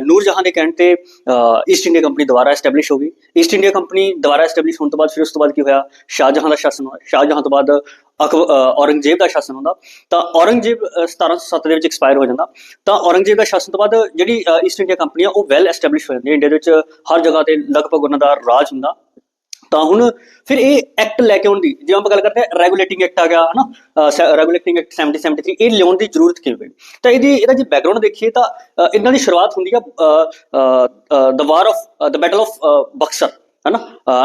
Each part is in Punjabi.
ਨੂਰ ਜਹਾਂ ਦੇ ਕਹਿਣ ਤੇ ਈਸਟ ਇੰਡੀਆ ਕੰਪਨੀ ਦੁਬਾਰਾ ਐਸਟੈਬਲਿਸ਼ ਹੋ ਗਈ। ਈਸਟ ਇੰਡੀਆ ਕੰਪਨੀ ਦੁਬਾਰਾ ਐਸਟੈਬਲਿਸ਼ ਹੋਣ ਤੋਂ ਬਾਅਦ ਫਿਰ ਉਸ ਤੋਂ ਬਾਅਦ ਕੀ ਹੋਇਆ? ਸ਼ਾਹਜਹਾਂ ਦਾ ਸ਼ਾਸਨ ਸ਼ਾਹਜਹਾਂ ਤੋਂ ਬਾਅਦ ਅਕਬ- ਔਰੰਗਜ਼ੇਬ ਦਾ ਸ਼ਾਸਨ ਹੁੰਦਾ। ਤਾਂ ਔਰੰਗਜ਼ੇਬ ਅ, 1707 ਦੇ ਵਿੱਚ ਐਕਸਪਾਇਰ ਹੋ ਜਾਂਦਾ। ਤਾਂ ਔਰੰਗਜ਼ੇਬ ਦਾ ਸ਼ਾਸਨ ਤੋਂ ਬਾਅਦ ਜਿਹੜੀ ਈਸਟ ਇੰਡੀਆ ਕੰਪਨੀ ਆ ਉਹ ਵੈਲ ਐਸਟੈਬਲਿਸ਼ ਹੋ ਜਾਂਦੀ ਹੈ। ਇੰਡੀਆ ਦੇ ਵਿੱਚ ਹਰ ਜਗ੍ਹਾ ਤੇ ਲਗਭਗ ਉਹਨਾਂ ਦਾ ਰਾਜ ਹੁੰਦਾ। ਤਾਂ ਹੁਣ ਫਿਰ ਇਹ ਐਕਟ ਲੈ ਕੇ ਆਉਣ ਦੀ, ਜਿਵੇਂ ਆਪਾਂ ਗੱਲ ਕਰਦੇ ਹਾਂ ਰੈਗੂਲੇਟਿੰਗ ਐਕਟ ਆ ਗਿਆ, ਹਨਾ? ਰੈਗੂਲੇਟਿੰਗ ਐਕਟ 7073 ਇਹ ਲਿਆਉਣ ਦੀ ਜ਼ਰੂਰਤ ਕਿਉਂ ਪਈ? ਤਾਂ ਇਹਦੀ, ਇਹਦਾ ਜੇ ਬੈਕਗ੍ਰਾਉਂਡ ਦੇਖੀਏ ਤਾਂ ਇਹਨਾਂ ਦੀ ਸ਼ੁਰੂਆਤ ਹੁੰਦੀ ਆ the war of the battle of Buxar, ਹਨਾ?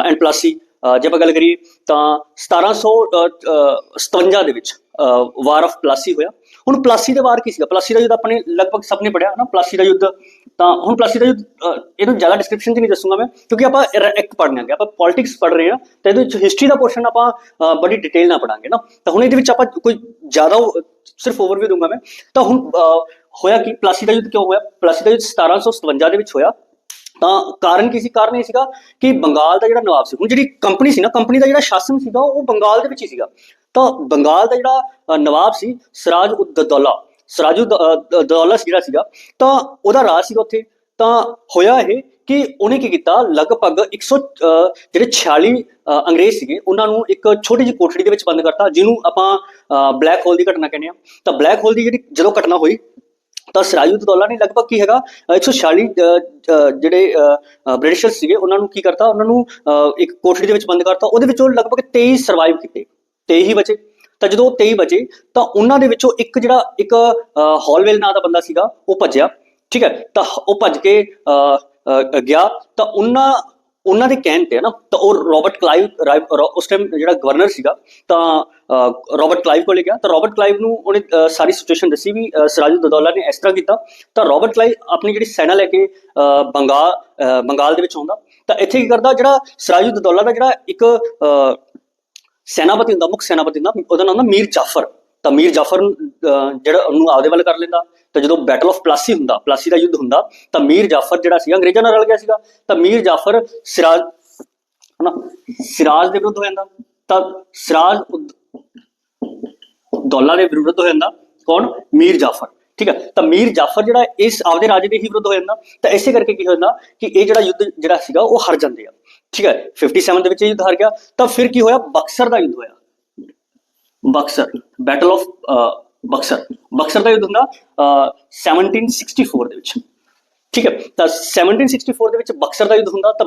ਐਂਡ ਪਲਾਸੀ ਜੇ ਆਪਾਂ ਗੱਲ ਕਰੀਏ ਤਾਂ 1757 ਦੇ ਵਿੱਚ ਵਾਰ ਆਫ ਪਲਾਸੀ ਹੋਇਆ। ਹੁਣ ਪਲਾਸੀ ਦਾ ਵਾਰ ਕੀ ਸੀਗਾ? ਪਲਾਸੀ ਦਾ ਯੁੱਧ ਆਪਣੇ ਲਗਭਗ ਸਭ ਨੇ ਪੜਿਆ ਨਾ ਪਲਾਸੀ ਦਾ ਯੁੱਧ ਤਾਂ ਹੁਣ ਪਲਾਸੀ ਦਾ ਯੁੱਧ ਇਹਨੂੰ ਜ਼ਿਆਦਾ ਡਿਸਕ੍ਰਿਪਸ਼ਨ 'ਚ ਨਹੀਂ ਦੱਸੂਗਾ ਮੈਂ, ਕਿਉਂਕਿ ਆਪਾਂ ਇੱਕ ਪੜ੍ਹਨਾ ਹੈ ਆਪਾਂ ਪੋਲਿਟਿਕਸ ਪੜ੍ਹ ਰਹੇ ਹਾਂ, ਤਾਂ ਇਹਦੇ ਵਿੱਚ ਹਿਸਟਰੀ ਦਾ ਪੋਰਸ਼ਨ ਆਪਾਂ ਬੜੀ ਡਿਟੇਲ ਨਾਲ ਪੜਾਂਗੇ ਨਾ। ਤਾਂ ਹੁਣ ਇਹਦੇ ਵਿੱਚ ਆਪਾਂ ਕੋਈ ਜ਼ਿਆਦਾ ਉਹ- ਸਿਰਫ ਓਵਰਵਿਊ ਦੂੰਗਾ ਮੈਂ। ਤਾਂ ਹੁਣ ਹੋਇਆ ਕਿ ਪਲਾਸੀ ਦਾ ਯੁੱਧ ਕਿਉਂ ਹੋਇਆ? ਪਲਾਸੀ ਦਾ ਯੁੱਧ 1757 ਦੇ ਵਿੱਚ ਹੋਇਆ। ਤਾਂ ਕਾਰਨ ਕੀ ਸੀ? ਕਾਰਨ ਇਹ ਸੀਗਾ ਕਿ ਬੰਗਾਲ ਦਾ ਜਿਹੜਾ ਨਵਾਬ ਸੀ, ਹੁਣ ਜਿਹੜੀ ਕੰਪਨੀ ਸੀ ਨਾ ਕੰਪਨੀ ਦਾ ਜਿਹੜਾ ਸ਼ਾਸਨ ਸੀਗਾ, ਉਹ ਬੰਗਾਲ ਦੇ ਵਿੱਚ ਹੀ ਸੀਗਾ। ਤਾਂ ਬੰਗਾਲ ਦਾ ਜਿਹੜਾ ਨਵਾਬ ਸੀ ਸਰਾਜ ਉਦ ਦੌਲਾ ਸਰਾਜੂ ਦੌਲਾ ਜਿਹੜਾ ਸੀਗਾ ਤਾਂ ਉਹਦਾ ਰਾਜ ਸੀਗਾ ਉੱਥੇ। ਤਾਂ ਹੋਇਆ ਇਹ ਕਿ ਉਹਨੇ ਕੀ ਕੀਤਾ ਲਗਭਗ 100 ਅ, ਜਿਹੜੇ 46 ਅੰਗਰੇਜ਼ ਸੀਗੇ ਉਹਨਾਂ ਨੂੰ ਇੱਕ ਛੋਟੀ ਜਿਹੀ ਕੋਠੜੀ ਦੇ ਵਿੱਚ ਬੰਦ ਕਰਤਾ ਜਿਹਨੂੰ ਆਪਾਂ ਬਲੈਕ ਹੋਲ ਦੀ ਘਟਨਾ ਕਹਿੰਦੇ ਆ ਤਾਂ ਬਲੈਕ ਹੋਲ ਦੀ ਜਿਹੜੀ ਜਦੋਂ ਘਟਨਾ ਹੋਈ ਤਾਂ ਸਰਾਜੂਦੌਲਾ ਨੇ ਲਗਭਗ ਕੀ ਹੈਗਾ ਅ, 146 ਅ, ਜਿਹੜੇ ਬ੍ਰਿਟਿਸ਼ਰ ਸੀਗੇ ਉਹਨਾਂ ਨੂੰ ਕੀ ਕਰਤਾ ਉਹਨਾਂ ਨੂੰ ਅ, ਇੱਕ ਕੋਠੜੀ ਦੇ ਵਿੱਚ ਬੰਦ ਕਰਤਾ। ਉਹਦੇ ਵਿੱਚੋਂ ਲਗਭਗ 23 ਸਰਵਾਈਵ ਕੀਤੇ। 23 ਹੀ ਬਚੇ। ਤਾਂ ਜਦੋਂ ਉਹ 23 ਬਚੇ ਤਾਂ ਉਹਨਾਂ ਦੇ ਵਿੱਚੋਂ ਇੱਕ ਜਿਹੜਾ ਇੱਕ ਹੌਲਵੇਲ ਨਾਂ ਦਾ ਬੰਦਾ ਸੀਗਾ ਉਹ ਭੱਜਿਆ ਠੀਕ ਹੈ? ਤਾਂ ਉਹ ਭੱਜ ਕੇ ਗਿਆ ਤਾਂ ਉਹਨਾਂ ਉਹਨਾਂ ਦੇ ਕਹਿਣ ਤੇ ਹੈ ਨਾ ਤਾਂ ਉਹ ਰਾਬਰਟ ਕਲਾਈਵ ਉਸ ਟਾਈਮ ਜਿਹੜਾ ਗਵਰਨਰ ਸੀਗਾ ਤਾਂ ਅ, ਰਾਬਰਟ ਕਲਾਈਵ ਕੋਲੇ ਗਿਆ ਤਾਂ ਰਾਬਰਟ ਕਲਾਈਵ ਨੂੰ ਉਹਨੇ ਅ, ਸਾਰੀ ਸਿਚੁਏਸ਼ਨ ਦੱਸੀ ਵੀ ਅ, ਸਿਰਾਜੁਦੌਲਾ ਨੇ ਇਸ ਤਰ੍ਹਾਂ ਕੀਤਾ ਤਾਂ ਰਾਬਰਟ ਕਲਾਈਵ ਆਪਣੀ ਜਿਹੜੀ ਸੈਨਾ ਲੈ ਕੇ ਅ, ਬੰਗਾਲ ਅ, ਬੰਗਾਲ ਦੇ ਵਿੱਚ ਆਉਂਦਾ ਤਾਂ ਇੱਥੇ ਕੀ ਕਰਦਾ ਜਿਹੜਾ ਸਿਰਾਜੁਦੌਲਾ ਦਾ ਜਿਹੜਾ ਇੱਕ ਅ, ਸੈਨਾਪਤੀ ਹੁੰਦਾ, ਮੁੱਖ ਸੈਨਾਪਤੀ ਹੁੰਦਾ, ਉਹਦਾ ਨਾਮ ਹੁੰਦਾ ਮੀਰ ਜਾਫਰ। ਤਾਂ ਮੀਰ ਜਾਫਰ ਜਿਹੜਾ ਉਹਨੂੰ ਆਪਦੇ ਵੱਲ ਕਰ ਲੈਂਦਾ। ਤਾਂ ਜਦੋਂ ਬੈਟਲ ਆਫ ਪਲਾਸੀ ਹੁੰਦਾ ਪਲਾਸੀ ਦਾ ਯੁੱਧ ਹੁੰਦਾ, ਤਾਂ ਮੀਰ ਜਾਫਰ ਜਿਹੜਾ ਸੀਗਾ, ਅੰਗਰੇਜ਼ਾਂ ਨਾਲ ਰਲ ਗਿਆ ਸੀਗਾ। ਤਾਂ ਮੀਰ ਜਾਫਰ ਸਿਰਾਜ, ਹਨਾ, ਸਿਰਾਜ ਦੇ ਵਿਰੁੱਧ ਹੋ ਜਾਂਦਾ। ਤਾਂ ਸਿਰਾਜ ਉਦ- ਦੌਲਾ ਦੇ ਵਿਰੁੱਧ ਹੋ ਜਾਂਦਾ। ਕੌਣ? ਮੀਰ ਜਾਫਰ। ਠੀਕ ਹੈ ਤਾਂ ਮੀਰ ਜਾਫਰ ਜਿਹੜਾ ਇਸ ਆਪਦੇ ਰਾਜੇ ਦੇ ਹੀ ਵਿਰੁੱਧ ਹੋ ਜਾਂਦਾ ਤਾਂ ਇਸੇ ਕਰਕੇ ਕੀ ਹੋ ਜਾਂਦਾ ਕਿ ਇਹ ਜਿਹੜਾ ਯੁੱਧ ਜਿਹੜਾ ਸੀਗਾ ਉਹ ਹਾਰ ਜਾਂਦੇ ਆ। ਠੀਕ ਹੈ 57 ਦੇ ਵਿੱਚ ਇਹ ਯੁੱਧ ਹਾਰ ਗਿਆ। ਤਾਂ ਫਿਰ ਕੀ ਹੋਇਆ? ਬਕਸਰ ਦਾ ਯੁੱਧ ਹੋਇਆ। Buxar battle of Buxar. Buxar ਦਾ ਯੁੱਧ ਹੁੰਦਾ ਅਹ, 1764 ਦੇ ਵਿੱਚ। ਠੀਕ ਹੈ ਤਾਂ 1764 ਦੇ ਵਿੱਚ ਬਕਸਰ ਦਾ ਯੁੱਧ ਹੁੰਦਾ ਤਾਂ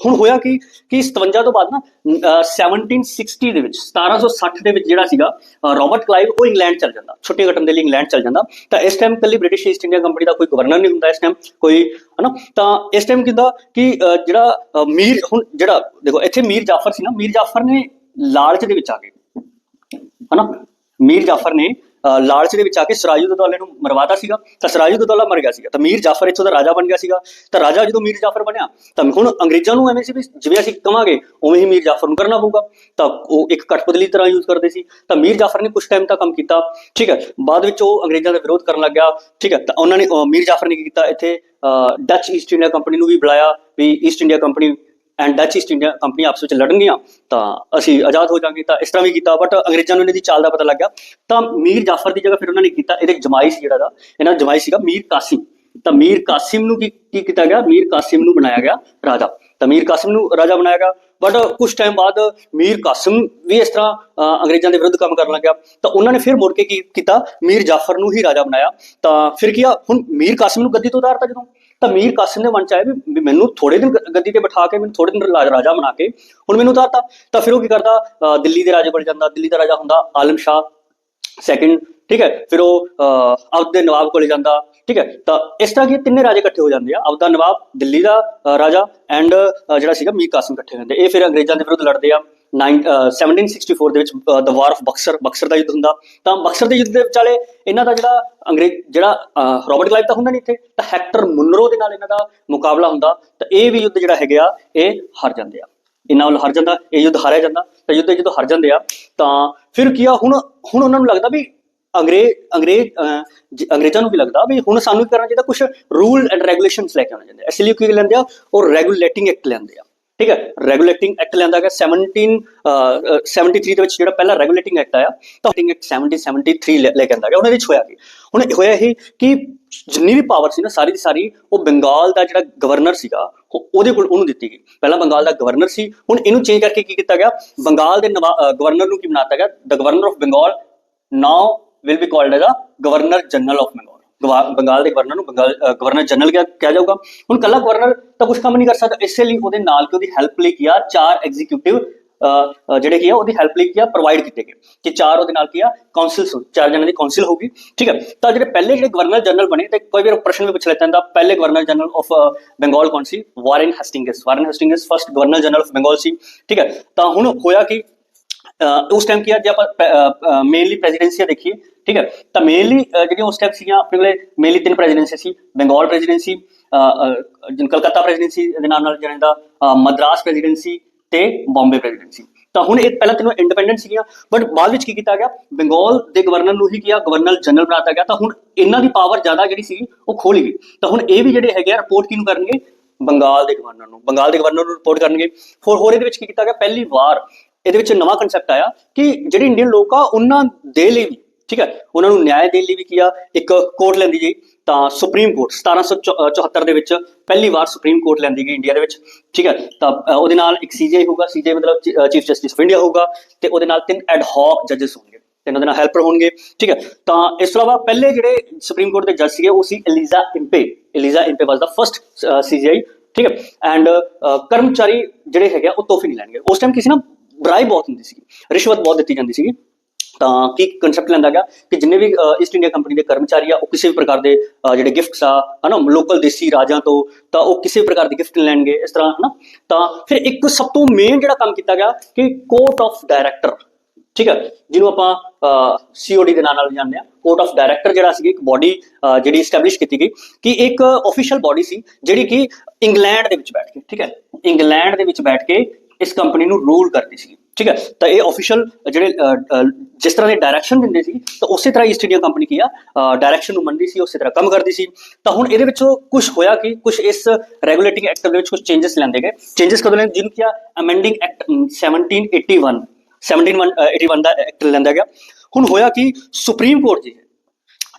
ਹੁਣ ਹੋਇਆ ਕਿ ਕਿ 57 ਤੋਂ ਬਾਅਦ ਨਾ ਅਹ, 1760 ਦੇ ਵਿੱਚ 1760 ਦੇ ਵਿੱਚ ਜਿਹੜਾ ਸੀਗਾ ਰੋਬਰਟ ਕਲਾਈਵ ਉਹ ਇੰਗਲੈਂਡ ਚਲ ਜਾਂਦਾ ਛੁੱਟੀ ਕੱਟਣ ਦੇ ਲਈ ਇੰਗਲੈਂਡ ਚਲ ਜਾਂਦਾ ਤਾਂ ਇਸ ਟਾਈਮ ਕੱਲੀ ਬ੍ਰਿਟਿਸ਼ ਈਸਟ ਇੰਡੀਆ ਕੰਪਨੀ ਦਾ ਕੋਈ ਗਵਰਨਰ ਨਹੀਂ ਹੁੰਦਾ ਇਸ ਟਾਈਮ ਕੋਈ ਹਨਾ ਤਾਂ ਇਸ ਟਾਈਮ ਕਿੰਦਾ ਕਿ ਜਿਹੜਾ ਮੀਰ ਹੁਣ ਜਿਹੜਾ ਦੇਖੋ ਇੱਥੇ ਮੀਰ ਜਾਫਰ ਸੀ ਨਾ ਮੀਰ ਜਾਫਰ ਨੇ ਲਾਲਚ ਦੇ ਵਿੱਚ ਆ ਕੇ ਹਨਾ ਮੀਰ ਜਾਫਰ ਨੇ ਲਾਲਚ ਦੇ ਵਿੱਚ ਆ ਕੇ ਸਰਾਜੂ ਸਰਾਜੂਦੌਲਾ ਨੂੰ ਮਰਵਾਤਾ ਸੀਗਾ, ਤਾਂ ਸਰਾਜੂ ਸਰਾਜੂਦੌਲਾ ਮਰ ਗਿਆ ਸੀਗਾ, ਤਾਂ ਮੀਰ ਜਾਫਰ ਇੱਥੋਂ ਦਾ ਰਾਜਾ ਬਣ ਗਿਆ ਸੀਗਾ, ਤਾਂ ਰਾਜਾ ਜਦੋਂ ਮੀਰ ਜਾਫਰ ਬਣਿਆ, ਤਾਂ ਹੁਣ ਅੰਗਰੇਜ਼ਾਂ ਨੂੰ ਐਵੇਂ ਸੀ ਵੀ ਜਿਵੇਂ ਅਸੀਂ ਕਵਾਂਗੇ, ਉਵੇਂ ਹੀ ਮੀਰ ਜਾਫਰ ਨੂੰ ਕਰਨਾ ਪਊਗਾ, ਤਾਂ ਉਹ ਇੱਕ ਕਠਪੁਤਲੀ ਤਰ੍ਹਾਂ ਯੂਜ਼ ਕਰਦੇ ਸੀ, ਤਾਂ ਮੀਰ ਜਾਫਰ ਨੇ ਕੁਝ ਟਾਈਮ ਤੱਕ ਕੰਮ ਕੀਤਾ, ਠੀਕ ਹੈ, ਬਾਅਦ ਵਿੱਚ ਉਹ ਅੰਗਰੇਜ਼ਾਂ ਦਾ ਵਿਰੋਧ ਕਰਨ ਲੱਗ ਗਿਆ ਠੀਕ ਹੈ, ਤਾਂ ਉਹਨਾਂ ਨੇ ਮੀਰ ਜਾਫਰ ਨੇ ਕੀ ਕੀਤਾ, ਇੱਥੇ ਡੱਚ ਈਸਟ ਇੰਡੀਆ ਕੰਪਨੀ ਨੂੰ ਵੀ ਬੁਲਾਇਆ, ਵੀ East India company and Dutch East India company ਆਪਸ ਵਿੱਚ ਲੜਨਗੀਆਂ, ਤਾਂ ਅਸੀਂ ਆਜ਼ਾਦ ਹੋ ਜਾਾਂਗੇ, ਤਾਂ ਇਸ ਤਰ੍ਹਾਂ ਵੀ ਕੀਤਾ ਬਟ ਅੰਗਰੇਜ਼ਾਂ ਨੂੰ ਇਹਨਾਂ ਦੀ ਚਾਲ ਦਾ ਪਤਾ ਲੱਗ ਤਾਂ ਮੀਰ ਜਾਫਰ ਦੀ ਜਗ੍ਹਾ ਫਿਰ ਉਹਨਾਂ ਨੇ ਕੀਤਾ, ਇਹਦੇ ਜਮਾਈ ਸੀ ਜਿਹੜਾ ਦਾ, ਇਹਨਾਂ ਦਾ ਜਮਾਈ ਸੀਗਾ ਮੀਰ ਕਾਸਿਮ। ਤਾਂ ਮੀਰ ਕਾਸਿਮ ਨੂੰ ਕੀ ਕੀ ਕੀਤਾ ਗਿਆ? ਮੀਰ ਕਾਸਿਮ ਨੂੰ ਬਣਾਇਆ ਗਿਆ ਰਾਜਾ। ਤਾਂ ਮੀਰ ਕਾਸਿਮ ਨੂੰ ਰਾਜਾ ਬਣਾਇਆ ਗਿਆ ਬਟ ਕੁਝ ਟਾਈਮ ਬਾਅਦ ਮੀਰ ਕਾਸਿਮ ਵੀ ਇਸ ਤਰ੍ਹਾਂ ਅੰਗਰੇਜ਼ਾਂ ਦੇ ਵਿਰੁੱਧ ਕੰਮ ਕਰਨ ਲੱਗਿਆ। ਤਾਂ ਉਹਨਾਂ ਨੇ ਫਿਰ ਮੁੜ ਕੇ ਕੀ ਕੀਤਾ? ਮੀਰ ਜਾਫਰ ਨੂੰ ਹੀ ਰਾਜਾ ਬਣਾਇਆ। ਤਾਂ ਫਿਰ ਕੀ ਆ? ਹੁਣ ਮੀਰ ਕਾਸਿਮ ਨੂੰ ਗੱਦੀ ਤੋਂ ਉਤਾਰਤਾ ਜਦੋਂ। ਤਾਂ ਮੀਰ ਕਾਸਿਮ ਨੇ ਮਨ ਚ ਆਇਆ ਵੀ ਮੈਨੂੰ ਥੋੜੇ ਦਿਨ ਗੱਦੀ ਤੇ ਬਿਠਾ ਕੇ ਮੈਨੂੰ ਥੋੜੇ ਦਿਨ ਰਾ- ਰਾਜਾ ਬਣਾ ਕੇ ਹੁਣ ਮੈਨੂੰ ਉਤਾਰਤਾ ਤਾਂ ਫਿਰ ਉਹ ਕੀ ਕਰਦਾ? ਅ, ਦਿੱਲੀ ਦੇ ਰਾਜੇ ਬਣ ਜਾਂਦਾ ਦਿੱਲੀ ਦਾ ਰਾਜਾ ਹੁੰਦਾ ਆਲਮ ਸ਼ਾਹ। ਸੈਕਿੰਡ ਠੀਕ ਹੈ? ਫਿਰ ਉਹ ਅਹ, ਅਵਧ ਦੇ ਨਵਾਬ ਕੋਲੇ ਜਾਂਦਾ ਠੀਕ ਹੈ? ਤਾਂ ਇਸ ਤਰ੍ਹਾਂ ਕੀ ਤਿੰਨੇ ਰਾਜੇ ਇਕੱਠੇ ਹੋ ਜਾਂਦੇ ਆ। ਅਵਧ ਨਵਾਬ ਦਿੱਲੀ ਦਾ ਰਾਜਾ ਐਂਡ ਜਿਹੜਾ ਸੀਗਾ ਮੀਰ ਕਾਸਿਮ ਇਕੱਠੇ ਹੁੰਦੇ ਇਹ ਫਿਰ ਅੰਗਰੇਜ਼ਾਂ ਦੇ ਵਿਰੁੱਧ ਲੜਦੇ ਆ। 9 ਅਹ, 1764 ਦੇ ਵਿੱਚ the war of Buxar Buxar ਦਾ ਯੁੱਧ ਹੁੰਦਾ। ਤਾਂ ਬਕਸਰ ਦੇ ਯੁੱਧ ਦੇ ਵਿਚਾਲੇ ਇਹਨਾਂ ਦਾ ਜਿਹੜਾ ਅੰਗਰੇਜ਼ ਜਿਹੜਾ ਅਹ, ਰਾਬਰਟ ਕਲਾਈਵ ਤਾਂ ਹੁੰਦਾ ਨਹੀਂ ਇੱਥੇ ਤਾਂ ਹੈਕਟਰ ਮੁਨਰੋ ਦੇ ਨਾਲ ਇਹਨਾਂ ਦਾ ਮੁਕਾਬਲਾ ਹੁੰਦਾ। ਤਾਂ ਇਹ ਵੀ ਯੁੱਧ ਜਿਹੜਾ ਹੈਗਾ ਇਹ ਹਾਰ ਜਾਂਦੇ ਆ। ਇਹਨਾਂ ਵੱਲ ਹਾਰ ਜਾਂਦਾ ਇਹ ਯੁੱਧ ਹਾਰਿਆ ਜਾਂਦਾ ਤਾਂ ਯੁੱਧ ਜਦੋਂ ਹਾਰ ਜਾਂਦੇ ਆ ਤਾਂ ਫਿਰ ਕੀ ਆ ਹੁਣ ਹੁਣ ਉਹਨਾਂ ਨੂੰ ਲੱਗਦਾ ਵੀ ਅੰਗਰੇਜ਼ ਅੰਗਰੇਜ਼ ਅਹ, ਅੰਗਰੇਜ਼ਾਂ ਨੂੰ ਵੀ ਲੱਗਦਾ ਵੀ ਹੁਣ ਸਾਨੂੰ ਕੀ ਕਰਨਾ ਚਾਹੀਦਾ ਕੁਝ ਰੂਲ ਐਂਡ ਰੈਗੂਲੇਸ਼ਨਸ ਲੈ ਕੇ ਆਉਣਾ ਚਾਹੀਦਾ ਇਸ ਲਈ ਉਹ ਕੀ ਲੈਂਦੇ ਆ ਉਹ ਰੈਗੂਲੇਟਿੰਗ ਐਕਟ ਲੈਂਦੇ ਆ। ਠੀਕ ਹੈ ਰੈਗੂਲੇਟਿੰਗ ਐਕਟ ਲਿਆਂਦਾ ਗਿਆ 17 ਅਹ, ਅਹ, 73 ਦੇ ਵਿੱਚ ਜਿਹੜਾ ਪਹਿਲਾ ਰੈਗੂਲੇਟਿੰਗ ਐਕਟ ਆਇਆ ਤਾਂ ਐਕਟ 70 73 ਲੈ ਲੈ ਕੇ ਆਂਦਾ ਗਿਆ। ਉਹਨਾਂ ਦੇ ਵਿੱਚ ਹੋਇਆ ਕੀ? ਹੁਣ ਹੋਇਆ ਇਹ ਕਿ ਜਿੰਨੀ ਵੀ ਪਾਵਰ ਸੀ ਨਾ ਸਾਰੀ ਦੀ ਸਾਰੀ ਉਹ ਬੰਗਾਲ ਦਾ ਜਿਹੜਾ ਗਵਰਨਰ ਸੀਗਾ ਉਹ- ਉਹਦੇ ਕੋਲ ਉਹਨੂੰ ਦਿੱਤੀ ਗਈ। ਪਹਿਲਾਂ ਬੰਗਾਲ ਦਾ ਗਵਰਨਰ ਸੀ ਹੁਣ ਇਹਨੂੰ ਚੇਂਜ ਕਰਕੇ ਕੀ ਕੀਤਾ ਗਿਆ? ਬੰਗਾਲ ਦੇ ਗਵਰਨਰ ਨੂੰ ਕੀ ਬਣਾਤਾ ਗਿਆ? The governor of Bengal now will be called as a governor general of Bengal Bengal ਦੇ ਗਵਰਨਰ ਨੂੰ ਬੰਗਾਲ ਗਵਰਨਰ ਜਨਰਲ ਕਿਹਾ ਕਿਹਾ ਜਾਊਗਾ। ਹੁਣ ਕੱਲਾ ਗਵਰਨਰ ਤਾਂ ਕੁਝ ਕੰਮ ਨਹੀਂ ਕਰ ਸਕਦਾ। ਇਸੇ ਲਈ ਉਹਦੇ ਨਾਲ ਕਿ ਉਹਦੀ ਹੈਲਪ ਲਈ ਕੀਆ ਚਾਰ ਐਗਜ਼ੀਕਿਊਟਿਵ ਜਿਹੜੇ ਕੀ ਆ, ਉਹਦੀ ਹੈਲਪ ਲਈ ਕੀ ਆ ਪ੍ਰੋਵਾਈਡ ਕੀਤੇ ਗਏ। ਕਿ ਚਾਰ ਉਹਦੇ ਨਾਲ ਕੀ ਕੀਆ ਕਾਉਂਸਲਸ ਚਾਰ ਜਣਾਂ ਦੀ ਕਾਉਂਸਲ ਹੋਊਗੀ। ਠੀਕ ਹੈ? ਤਾਂ ਜਿਹੜੇ ਪਹਿਲੇ ਜਿਹੜੇ ਗਵਰਨਰ ਜਨਰਲ ਬਣੇ, ਤੇ ਕੋਈ ਵੀ ਪ੍ਰਸ਼ਨ ਵੀ ਪੁੱਛ ਲੈਤਾ ਜਾਂਦਾ ਪਹਿਲੇ ਗਵਰਨਰ ਜਨਰਲ ਆਫ ਬੰਗਾਲ ਕੌਣ ਸੀ? Warren Hastings Warren Hastings first governor general of Bengal ਸੀ। ਠੀਕ ਹੈ? ਤਾਂ ਹੁਣ ਹੋਇਆ ਕਿ? ਉਸ ਟਾਈਮ ਕੀ ਆ, ਜੇ ਆਪਾਂ ਮੇਨਲੀ ਪ੍ਰੈਜ਼ੀਡੈਂਸੀਆਂ ਦੇਖੀਏ, ਠੀਕ ਹੈ, ਤਾਂ ਮੇਨਲੀ ਜਿਹੜੀਆਂ ਉਸ ਟਾਈਮ ਸੀਗੀਆਂ, ਆਪਣੇ ਕੋਲੇ ਮੇਨਲੀ ਤਿੰਨ ਪ੍ਰੈਜ਼ੀਡੈਂਸੀ ਸੀ ਬੰਗਾਲ ਪ੍ਰੈਜ਼ੀਡੈਂਸੀ ਜਿਨ ਕਲਕੱਤਾ ਪ੍ਰੈਜ਼ੀਡੈਂਸੀ ਦੇ ਨਾਲ ਨਾਲ ਜਿਹੜਾ ਜਾਂਦਾ ਮਦਰਾਸ ਪ੍ਰੈਜ਼ੀਡੈਂਸੀ ਤੇ ਬੰਬੇ ਪ੍ਰੈਜ਼ੀਡੈਂਸੀ ਤਾਂ ਹੁਣ ਇਹ ਪਹਿਲਾਂ ਤਿੰਨੋਂ ਇੰਡੀਪੈਂਡੈਂਟ ਸੀਗੀਆਂ ਬਟ ਬਾਅਦ ਵਿੱਚ ਕੀ ਕੀਤਾ ਗਿਆ? ਬੰਗਾਲ ਦੇ ਗਵਰਨਰ ਨੂੰ ਹੀ ਕੀਆ ਗਵਰਨਰ ਜਨਰਲ ਬਣਾਤਾ ਗਿਆ, ਤਾਂ ਹੁਣ ਇਹਨਾਂ ਦੀ ਪਾਵਰ ਜ਼ਿਆਦਾ ਜਿਹੜੀ ਸੀ ਉਹ ਖੋਲ ਗਈ। ਤਾਂ ਹੁਣ ਇਹ ਵੀ ਜਿਹੜੇ ਹੈਗੇ ਆ ਰਿਪੋਰਟ ਕਿਹਨੂੰ ਕਰਨਗੇ? ਬੰਗਾਲ ਦੇ ਗਵਰਨਰ ਨੂੰ ਬੰਗਾਲ ਦੇ ਗਵਰਨਰ ਨੂੰ ਰਿਪੋਰਟ ਕਰਨਗੇ। ਹੋਰ ਹੋਰ ਇਹਦੇ ਵਿੱਚ ਕੀ ਕੀਤਾ ਗਿਆ? ਪਹਿਲੀ ਵਾਰ ਇਹਦੇ ਵਿੱਚ ਨਵਾਂ ਕਨਸੈਪਟ ਆਇਆ ਕਿ ਜਿਹੜੇ ਇੰਡੀਅਨ ਲੋਕ ਆ, ਉਹਨਾਂ ਦੇ ਲਈ ਵੀ, ਠੀਕ ਹੈ, ਉਹਨਾਂ ਨੂੰ ਨਿਆਂ ਦੇਣ ਲਈ ਵੀ ਕੀਆ ਇੱਕ ਕੋਰਟ ਲੈਂਦੀ ਗਈ, ਤਾਂ ਸੁਪਰੀਮ ਕੋਰਟ 1774 ਦੇ ਵਿੱਚ ਪਹਿਲੀ ਵਾਰ ਸੁਪਰੀਮ ਕੋਰਟ ਲੈਂਦੀ ਗਈ ਇੰਡੀਆ ਦੇ ਵਿੱਚ, ਠੀਕ ਹੈ, ਤਾਂ ਉਹਦੇ ਨਾਲ ਇੱਕ ਸੀਜੀਆਈ ਹੋਊਗਾ ਸੀਜੀਆਈ ਮਤਲਬ ਚੀਫ ਜਸਟਿਸ ਆਫ ਇੰਡੀਆ ਹੋਊਗਾ, ਤੇ ਉਹਦੇ ਨਾਲ ਤਿੰਨ ਐਡ ਹਾਕ ਜੱਜਸ ਹੋਣਗੇ, ਤੇ ਇਹਨਾਂ ਦੇ ਨਾਲ ਹੈਲਪਰ ਹੋਣਗੇ, ਠੀਕ ਹੈ, ਤਾਂ ਇਸ ਤੋਂ ਇਲਾਵਾ ਪਹਿਲੇ ਜਿਹੜੇ ਸੁਪਰੀਮ ਕੋਰਟ ਦੇ ਜੱਜ ਸੀਗੇ, ਉਹ ਸੀ ਐਲੀਜ਼ਾ ਇੰਪੇ ਐਲੀਜ਼ਾ ਇੰਪੇ ਵਾਸ ਦਾ ਫਰਸਟ ਸੀਜੀਆਈ ਠੀਕ ਹੈ ਐਂਡ ਕਰਮਚਾਰੀ ਜਿਹੜੇ ਹੈਗੇ ਆ, ਉਹ ਤੋਹਫੇ ਨਹੀਂ ਲੈਣਗੇ, ਉਸ ਟਾਈਮ ਕਿਸੇ ਨਾ ਬਰਾਈ ਬਹੁਤ ਹੁੰਦੀ ਸੀ ਰਿਸ਼ਵਤ ਬਹੁਤ ਦਿੱਤੀ ਜਾਂਦੀ ਸੀਗੀ। ਤਾਂ ਕੀ ਕਨਸੈਪਟ ਲੈਂਦਾ ਗਿਆ ਕਿ ਜਿੰਨੇ ਵੀ ਈਸਟ ਇੰਡੀਆ ਕੰਪਨੀ ਦੇ ਕਰਮਚਾਰੀ ਆ, ਉਹ ਕਿਸੇ ਵੀ ਪ੍ਰਕਾਰ ਦੇ ਜਿਹੜੇ ਗਿਫਟਸ ਆ, ਹਨਾ ਲੋਕਲ ਦੇਸੀ ਰਾਜਾਂ ਤੋਂ, ਤਾਂ ਉਹ ਕਿਸੇ ਵੀ ਪ੍ਰਕਾਰ ਦੇ ਗਿਫਟ ਲੈਣਗੇ, ਇਸ ਤਰ੍ਹਾਂ, ਹਨਾ। ਤਾਂ ਫਿਰ ਇੱਕ ਸਭ ਤੋਂ ਮੇਨ ਜਿਹੜਾ ਕੰਮ ਕੀਤਾ ਗਿਆ ਕਿ ਕੋਰਟ ਆਫ ਡਾਇਰੈਕਟਰ ਠੀਕ ਹੈ ਜਿਹਨੂੰ ਆਪਾਂ ਸੀਓਡੀ ਦੇ ਨਾਂ ਨਾਲ ਜਾਣਦੇ ਆ। ਕੋਰਟ ਆਫ ਡਾਇਰੈਕਟਰ ਜਿਹੜਾ ਸੀ ਇੱਕ ਬਾਡੀ ਜਿਹੜੀ ਐਸਟੈਬਲਿਸ਼ ਕੀਤੀ ਗਈ ਕਿ ਇੱਕ ਅਫੀਸ਼ੀਅਲ ਬਾਡੀ ਸੀ, ਜਿਹੜੀ ਕਿ ਇੰਗਲੈਂਡ ਦੇ ਵਿੱਚ ਬੈਠ ਕੇ, ਠੀਕ ਹੈ ਇੰਗਲੈਂਡ ਦੇ ਵਿੱਚ ਬੈਠ ਕੇ ਇਸ ਕੰਪਨੀ ਨੂੰ ਰੂਲ ਕਰਦੀ ਸੀ ਠੀਕ ਹੈ? ਤਾਂ ਇਹ ਅਫੀਸ਼ੀਅਲ ਜਿਹੜੇ ਜਿਸ ਤਰ੍ਹਾਂ ਦੇ ਡਾਇਰੈਕਸ਼ਨ ਦਿੰਦੇ ਸੀ ਤਾਂ ਉਸੇ ਤਰ੍ਹਾਂ ਈਸਟ ਇੰਡੀਆ ਕੰਪਨੀ ਕੀ ਆ ਡਾਇਰੈਕਸ਼ਨ ਨੂੰ ਮੰਨਦੀ ਸੀ, ਉਸੇ ਤਰ੍ਹਾਂ ਕੰਮ ਕਰਦੀ ਸੀ। ਤਾਂ ਹੁਣ ਇਹਦੇ ਵਿੱਚੋਂ ਕੁਝ ਹੋਇਆ ਕਿ ਕੁਝ ਇਸ ਰੈਗੂਲੇਟਿੰਗ ਐਕਟ ਦੇ ਵਿੱਚ ਕੁਝ ਚੇਂਜਸ ਲਿਆਂਦੇ ਗਏ। ਚੇਂਜਸ ਕਦੋਂ ਲੈਂਦੇ, ਜਿਹਨੂੰ ਕੀ ਆ ਅਮੈਂਡਿੰਗ ਐਕਟ 1781 1781 ਦਾ ਐਕਟ ਲੈਂਦਾ ਗਿਆ। ਹੁਣ ਹੋਇਆ ਕਿ, ਸੁਪਰੀਮ ਕੋਰਟ ਜੀ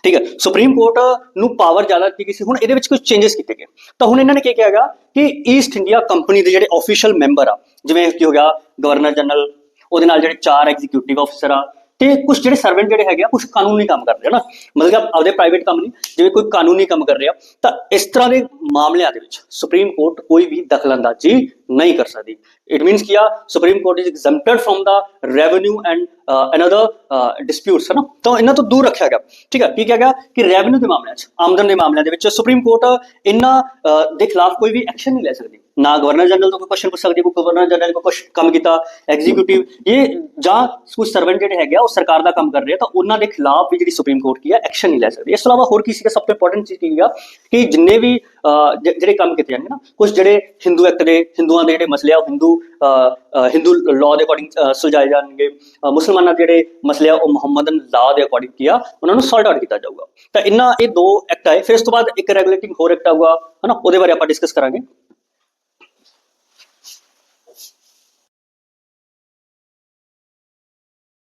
ਠੀਕ ਹੈ? ਸੁਪਰੀਮ ਕੋਰਟ ਨੂੰ ਪਾਵਰ ਜ਼ਿਆਦਾ ਦਿੱਤੀ ਗਈ ਸੀ। ਹੁਣ ਇਹਦੇ ਵਿੱਚ ਕੁਝ ਚੇਂਜਸ ਕੀਤੇ ਗਏ। ਤਾਂ ਹੁਣ ਇਹਨਾਂ ਨੇ ਕੀ ਕਿਹਾ ਗਿਆ ਕਿ ਈਸਟ ਇੰਡੀਆ ਕੰਪਨੀ ਦੇ ਜਿਹੜੇ ਆਫੀਸ਼ੀਅਲ ਮੈਂਬਰ ਆ ਜਿਵੇਂ ਕੀ ਹੋ ਗਿਆ ਗਵਰਨਰ ਜਨਰਲ ਉਹਦੇ ਨਾਲ ਜਿਹੜੇ ਚਾਰ ਐਗਜ਼ੀਕਿਊਟਿਵ ਆਫੀਸਰ ਆ ਤੇ ਕੁਝ ਜਿਹੜੇ ਸਰਵੈਂਟ ਜਿਹੜੇ ਹੈਗੇ ਆ ਕੁਝ ਕਾਨੂੰਨੀ ਕੰਮ ਕਰਦੇ ਆ ਨਾ। ਮਤਲਬ ਕਿ ਆਪਦੇ ਪ੍ਰਾਈਵੇਟ ਕੰਮ ਨਹੀਂ, ਜਿਵੇਂ ਕੋਈ ਕਾਨੂੰਨੀ ਕੰਮ ਕਰ ਰਿਹਾ, ਤਾਂ ਇਸ ਤਰ੍ਹਾਂ ਦੇ ਮਾਮਲਿਆਂ ਦੇ ਵਿੱਚ ਸੁਪਰੀਮ ਕੋਰਟ ਕੋਈ ਵੀ ਦਖਲਅੰਦਾਜ਼ੀ ਨਹੀਂ ਕਰ ਸਕਦੀ। ਇਟ ਮੀਨਸ ਕਿ ਆ supreme court is exempted from the revenue and another disputes ਹੈ ਨਾ। ਤਾਂ ਇਹਨਾਂ ਤੋਂ ਦੂਰ ਰੱਖਿਆ ਗਿਆ। ਠੀਕ ਹੈ, ਕੀ ਕਿਹਾ ਗਿਆ ਕਿ ਰੈਵਨਿਊ ਦੇ ਮਾਮਲਿਆਂ 'ਚ, ਆਮਦਨ ਦੇ ਮਾਮਲਿਆਂ ਦੇ ਵਿੱਚ ਸੁਪਰੀਮ ਕੋਰਟ ਇਹਨਾਂ ਦੇ ਖਿਲਾਫ ਕੋਈ ਵੀ ਐਕਸ਼ਨ ਨਹੀਂ ਲੈ ਸਕਦੀ। ਨਾ ਗਵਰਨਰ ਜਨਰਲ ਤੋਂ ਕੋਈ ਕੁਐਸਚਨ ਪੁੱਛ ਸਕਦੇ, ਕੋਈ ਗਵਰਨਰ ਜਨਰਲ ਕੋਈ ਕੁਛ ਕੰਮ ਕੀਤਾ ਐਗਜ਼ੀਕਿਊਟਿਵ ਇਹ ਜਾਂ ਕੁਝ ਸਰਵੈਂਟ ਜਿਹੜੇ ਹੈਗੇ ਆ, ਉਹ ਸਰਕਾਰ ਦਾ ਕੰਮ ਕਰ ਰਹੇ ਆ, ਤਾਂ ਉਹਨਾਂ ਦੇ ਖਿਲਾਫ ਵੀ ਜਿਹੜੀ ਸੁਪਰੀਮ ਕੋਰਟ ਕੀ ਹੈ ਐਕਸ਼ਨ ਨਹੀਂ ਲੈ ਸਕਦੀ। ਇਸ ਤੋਂ ਇਲਾਵਾ ਹੋਰ ਕੀ ਸੀਗਾ, ਸਭ ਤੋਂ ਇੰਪੋਰਟੈਂਟ ਚੀਜ਼ ਕੀ ਹੈਗਾ ਕਿ ਜਿੰਨੇ ਵੀ ਜਿਹੜੇ ਕੰਮ ਕੀਤੇ ਜਾਂਦੇ ਨਾ ਕੁਝ ਜਿਹੜੇ ਹਿੰਦੂ ਐਕਟ ਦੇ ਹਿੰਦੂਆਂ ਦੇ ਜਿਹੜੇ ਮਸਲੇ ਆ, ਉਹ ਹਿੰਦੂ ਹਿੰਦੂ ਲਾਅ ਦੇ ਅਕੋਰਡਿੰਗ ਸੁਲਝਾਏ ਜਾਣਗੇ ਮੁਸਲਮਾਨਾਂ ਦੇ ਜਿਹੜੇ ਮਸਲੇ ਆ, ਉਹ ਮੁਹੰਮਦਨ ਲਾਅ ਦੇ ਅਕੋਰਡਿੰਗ ਕੀ ਆ, ਉਹਨਾਂ ਨੂੰ ਸੌਲਟ ਆਊਟ ਕੀਤਾ ਜਾਊਗਾ। ਤਾਂ ਇਹਨਾਂ ਇਹ ਦੋ ਐਕਟ ਆਏ, ਫਿਰ ਇਸ ਤੋਂ ਬਾਅਦ ਇੱਕ ਰੈਗੂਲੇਟਿੰਗ ਹੋਰ ਐਕਟ ਆਊਗਾ, ਹਨਾ, ਉਹਦੇ ਬਾਰੇ ਆਪਾਂ ਡਿਸਕਸ ਕਰਾਂਗੇ।